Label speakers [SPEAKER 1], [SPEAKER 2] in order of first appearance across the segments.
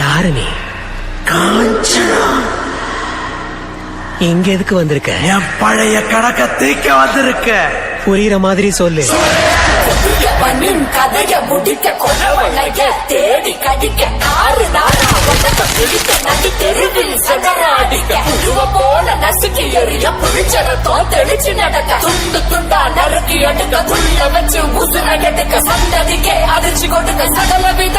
[SPEAKER 1] யாரு நீ
[SPEAKER 2] காஞ்சனா.
[SPEAKER 1] இங்க எதுக்கு வந்திருக்க?
[SPEAKER 2] என் பழைய கணக்க தீக்க வந்திருக்க.
[SPEAKER 1] புரியுற மாதிரி சொல்லு.
[SPEAKER 3] பண்ணின் கதைய முடிக்க கொலவளைய தேடி கடிக்க ஆறு நாளா உடம்ப பிடிக்க நடி தெருவில் சதராடிக்க போல நசுக்கி எறிய புளிச்சரத்தோ தெளிச்சு நடக்க. துண்டு துண்டா நறுக்கி எடுக்க துள்ள வச்சு உசுர எடுக்க சந்ததிக்கே அதிர்ச்சி கொடுக்க. சகல வித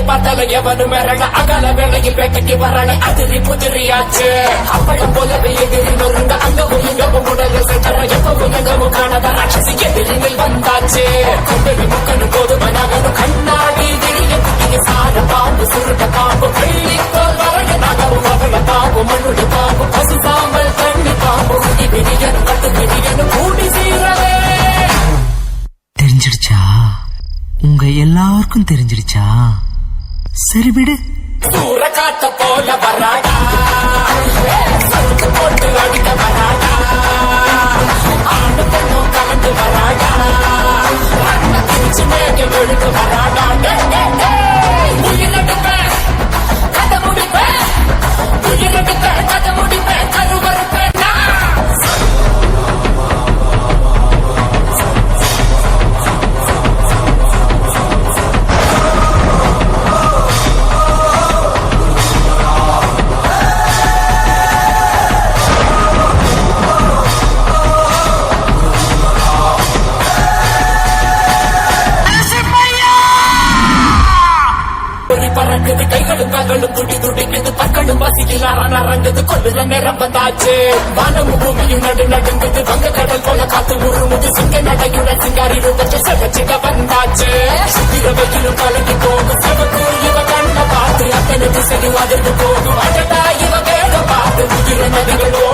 [SPEAKER 3] கண்களை பார்த்தால எவனும் மிரள அகல வேளையில் வேட்டைக்கு வரல அதிரி புதிரியாச்சு. அப்பளம் போலவே எதிரி நொறுங்க அங்க ஒழுங்கவும் உடலில் சென்ற எப்ப உலகமும் காணாத ராட்சசி எதிரிகள் வந்தாச்சு. கொண்டது முக்கனு போது மனவனும் கண்ணாடி விரிய குட்டிய சார பாம்பு சுருட்ட பாம்பு வெள்ளி போல் வரக நகரும் அவள பாம்பு மண்ணுடி பாம்பு பசு சாம்பல் தண்ணி பாம்பு குடி விரியன் கட்டு விரியன் கூடி சீரவே
[SPEAKER 4] தெரிஞ்சிடுச்சா? உங்க எல்லாருக்கும் தெரிஞ்சிடுச்சா? சரி விடு.
[SPEAKER 3] சூற போல வராதா? போட்டு அடிக்க வராதா? பறக்குது கைகளும் கால்களும் துடி துடிக்குது பற்களும் வாசிக்கலார நரங்குது கொள்ளுற நேரம் வந்தாச்சு. வானமும் பூமியும் நடு நடுங்குது வங்க கடல் போல காத்து உருமுது சிங்க நடையுடன் சிங்காரி ரூபத்தை சகச்சிக வந்தாச்சு. சுத்திர வெயிலும் கலங்கி போகும் சிவக்கு இவ கண்ண பார்த்து அத்தனை திசையும் அதிர்ந்து போகும். அடடா இவ வேக பார்த்து உயிர நதிகளோ